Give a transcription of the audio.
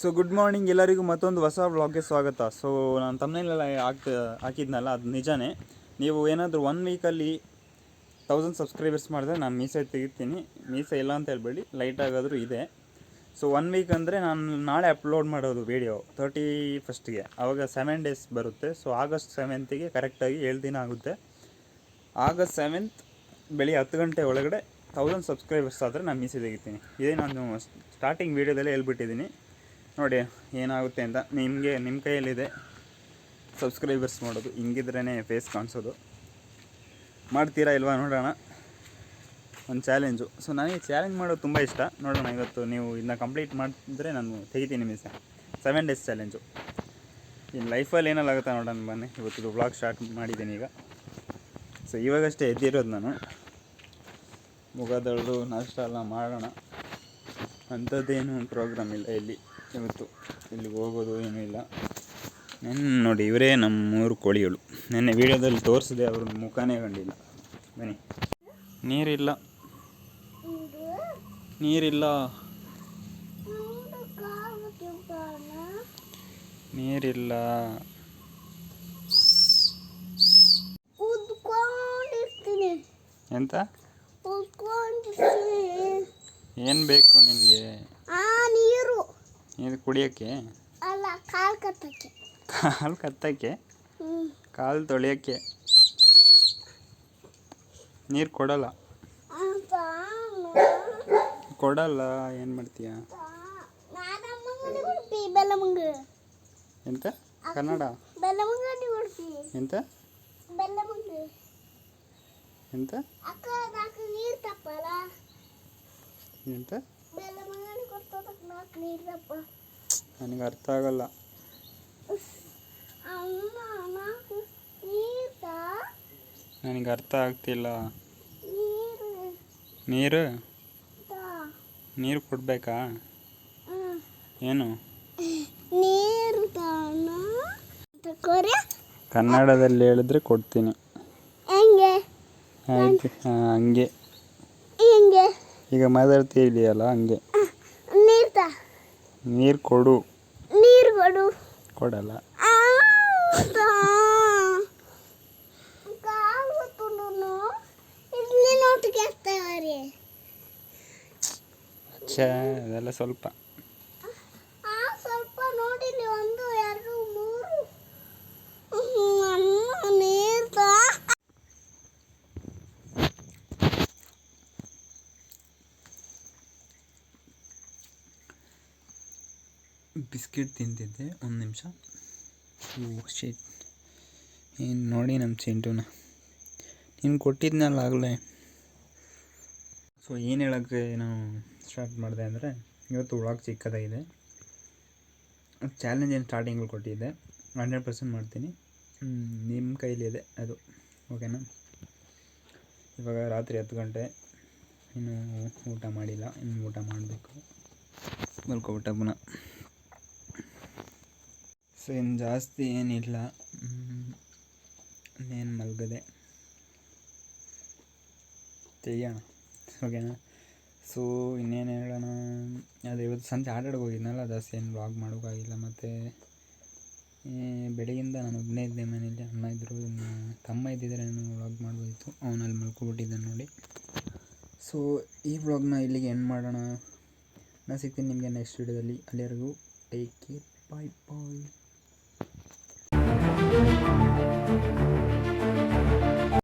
So good morning ಎಲ್ಲರಿಗೂ ಮತ್ತೊಂದು ಹೊಸ ವ್ಲಾಗ್ಗೆ ಸ್ವಾಗತ. ಸೊ ನಾನು ತಮ್ಮನೆಲ್ಲ ಹಾಕ್ತ ಹಾಕಿದ್ನಲ್ಲ, ಅದು ನಿಜಾನೇ. ನೀವು ಏನಾದರೂ ಒನ್ ವೀಕಲ್ಲಿ ತೌಸಂಡ್ ಸಬ್ಸ್ಕ್ರೈಬರ್ಸ್ ಮಾಡಿದ್ರೆ ನಾನು ಮೀಸೆ ತೆಗಿತೀನಿ. ಮೀಸೆ ಇಲ್ಲ ಅಂತ ಹೇಳ್ಬೇಡಿ ಲೈಟ್ ಆಗಾದರೂ ಇದೆ. ಸೊ ಒನ್ ವೀಕ್ ಅಂದರೆ ನಾನು ನಾಳೆ ಅಪ್ಲೋಡ್ ಮಾಡೋದು ವೀಡಿಯೋ ತರ್ಟಿ ಫಸ್ಟ್ಗೆ ಆವಾಗ ಸೆವೆನ್ ಡೇಸ್ ಬರುತ್ತೆ. ಸೊ ಆಗಸ್ಟ್ ಸೆವೆಂತಿಗೆ ಕರೆಕ್ಟಾಗಿ ಏಳು ದಿನ ಆಗುತ್ತೆ. ಆಗಸ್ಟ್ ಸೆವೆಂತ್ ಬೆಳಿಗ್ಗೆ ಹತ್ತು ಗಂಟೆ ಒಳಗಡೆ ತೌಸಂಡ್ ಸಬ್ಸ್ಕ್ರೈಬರ್ಸ್ ಆದರೆ ನಾನು ಮೀಸೆ ತೆಗಿತೀನಿ. ಇದೇ ನಾನು ಸ್ಟಾರ್ಟಿಂಗ್ ವೀಡಿಯೋದಲ್ಲೇ ಹೇಳ್ಬಿಟ್ಟಿದ್ದೀನಿ. ನೋಡಿ, ಏನಾಗುತ್ತೆ ಅಂತ. ನಿಮಗೆ ನಿಮ್ಮ ಕೈಯಲ್ಲಿದೆ ಸಬ್ಸ್ಕ್ರೈಬರ್ಸ್ ಮಾಡೋದು ಹಿಂಗಿದ್ರೇ ಫೇಸ್ ಕಾಣಿಸೋದು. ಮಾಡ್ತೀರಾ ಇಲ್ವಾ ನೋಡೋಣ. ಒಂದು ಚಾಲೆಂಜು ಸೊ ನನಗೆ ಚಾಲೆಂಜ್ ಮಾಡೋದು ತುಂಬ ಇಷ್ಟ. ನೋಡೋಣ, ಇವತ್ತು ನೀವು ಇದನ್ನ ಕಂಪ್ಲೀಟ್ ಮಾಡಿದ್ರೆ ನಾನು ತೆಗಿತೀನಿ ಮೀಸ ಸೆವೆನ್ ಡೇಸ್ ಚಾಲೆಂಜು ಇನ್ನು ಲೈಫಲ್ಲಿ ಏನೆಲ್ಲ ನೋಡೋಣ ಬನ್ನಿ. ಇವತ್ತು ಬ್ಲಾಗ್ ಸ್ಟಾರ್ಟ್ ಮಾಡಿದ್ದೀನಿ ಈಗ. ಸೊ ಇವಾಗಷ್ಟೇ ಎದ್ದಿರೋದು ನಾನು. ಮುಖದೊಳ್ದು ನಾಷ್ಟ ಎಲ್ಲ ಮಾಡೋಣ. ಅಂಥದ್ದೇನು ಪ್ರೋಗ್ರಾಮ್ ಇಲ್ಲ ಇಲ್ಲಿ. ಇವತ್ತು ಇಲ್ಲಿಗೆ ಹೋಗೋದು ಏನೂ ಇಲ್ಲ. ನೆನ್ನೆ ನೋಡಿ ಇವರೇ ನಮ್ಮ ಮೂರು ಕೋಳಿಗಳು. ನೆನ್ನೆ ವೀಡಿಯೋದಲ್ಲಿ ತೋರಿಸಿದೆ ಅವ್ರ ಮುಖನೇ ಕಂಡಿಲ್ಲ. ಬನ್ನಿ. ನೀರಿಲ್ಲ. ನೀರಿಲ್ಲ. ನೀರಿಲ್ಲ. ಎಂತ? ಏನು ಬೇಕು ನಿನಗೆ? ಆ ನೀರು. ನೀರು ಕುಡಿಯೋಕ್ಕೆ? ಅಲ್ಲ ಕಾಲ್ ಕತ್ತಕ್ಕೆ. ಕಾಲು ಕತ್ತಕ್ಕೆ? ಕಾಲು ತೊಳೆಯೋಕ್ಕೆ? ನೀರು ಕೊಡಲ್ಲ? ಕೊಡಲ್ಲ ಏನು ಮಾಡ್ತೀಯ? ಎಂತ? ಕನ್ನಡ? ಎಂತ? ಎಂತ? ಅಂತ? ನನಗೆ ಅರ್ಥ ಆಗಲ್ಲ. ನನಗೆ ಅರ್ಥ ಆಗ್ತಿಲ್ಲ. ನೀರು. ನೀರು? ಕೊಡಬೇಕಾ? ಏನು? ಕನ್ನಡದಲ್ಲಿ ಹೇಳಿದ್ರೆ ಕೊಡ್ತೀನಿ. ಹೆಂಗೆ. ಆಯ್ತು ಹಾಂ ಹಂಗೆ ಹೆಂಗೆ. ಈಗ ನೀರು ತಾ ನೀರು ಕೊಡು. ನೀರು ಕೊಡು ಕೊಡಲ್ಲ ಅದೆಲ್ಲ ಸ್ವಲ್ಪ ಆ ಸ್ವಲ್ಪ ನೋಡಿಲಿ ಒಂದು ಎರಡು ಮೂರು ಹ್ಮ್, ಅಮ್ಮ ನೀರು ತಾ ಬಿಸ್ಕೆಟ್ ತಿಂತಿದ್ದೆ, ಒಂದು ನಿಮಿಷ. ಓ ಶೇಟ್ ಏನು ನೋಡಿ ನಮ್ಮ ಚಿಂಟುನ. ನೀನು ಕೊಟ್ಟಿದ್ನಲ್ಲ ಆಗಲೇ. ಸೊ ಏನು ಹೇಳೋಕ್ಕೆ ನಾನು ಸ್ಟಾರ್ಟ್ ಮಾಡಿದೆ ಅಂದರೆ, ಇವತ್ತು ವ್ಲಾಗ್ ಚಿಕ್ಕದಾಗಿದೆ ಚಾಲೆಂಜ್ ಏನು ಸ್ಟಾರ್ಟಿಂಗಲ್ಲಿ ಕೊಟ್ಟಿದ್ದೆ ಹಂಡ್ರೆಡ್ ಪರ್ಸೆಂಟ್ ಮಾಡ್ತೀನಿ. ನಿಮ್ಮ ಕೈಲಿದೆ ಅದು ಓಕೆನಾ ಇವಾಗ ರಾತ್ರಿ ಹತ್ತು ಗಂಟೆ. ಇನ್ನೂ ಊಟ ಮಾಡಿಲ್ಲ, ಇನ್ನು ಊಟ ಮಾಡಬೇಕು. ಮಲ್ಕೊಬಿಟ್ಟ ಪುನಃ. ಸೊ ಇನ್ನು ಜಾಸ್ತಿ ಏನಿಲ್ಲ. ಇನ್ನೇನು ಮಲಗದೆ. ತೆಗಿಯೋಣ. ಓಕೆನಾ? ಸೊ ಇನ್ನೇನು ಹೇಳೋಣ? ಅದು, ಇವತ್ತು ಸಂಜೆ ಆಟಾಡಕ್ಕೆ ಹೋಗಿದ್ನಲ್ಲ, ಜಾಸ್ತಿ ಏನು ವ್ಲಾಗ್ ಮಾಡೋಕ್ಕಾಗಿಲ್ಲ ಮತ್ತು ಬೆಳಗಿಂದ ನಾನು ಒಬ್ಬನೇ ಇದ್ದೆ ಮನೇಲಿ. ಅಣ್ಣ ಇದ್ದರು ತಮ್ಮ ಇದ್ದಿದ್ರೆ ನಾನು ವ್ಲಾಗ್ ಮಾಡ್ಬೋದಿತ್ತು. ಅವನಲ್ಲಿ ಮಲ್ಕೊಬಿಟ್ಟಿದ್ದೆ ನೋಡಿ. ಸೊ ಈ ವ್ಲಾಗ್ನ ಇಲ್ಲಿಗೆ ಎಂಡ್ ಮಾಡೋಣ. ನಾನು ಸಿಗ್ತೀನಿ ನಿಮಗೆ ನೆಕ್ಸ್ಟ್ ವೀಡಿಯೋದಲ್ಲಿ ಅಲ್ಲಿವರೆಗೂ take care bye bye Thank you.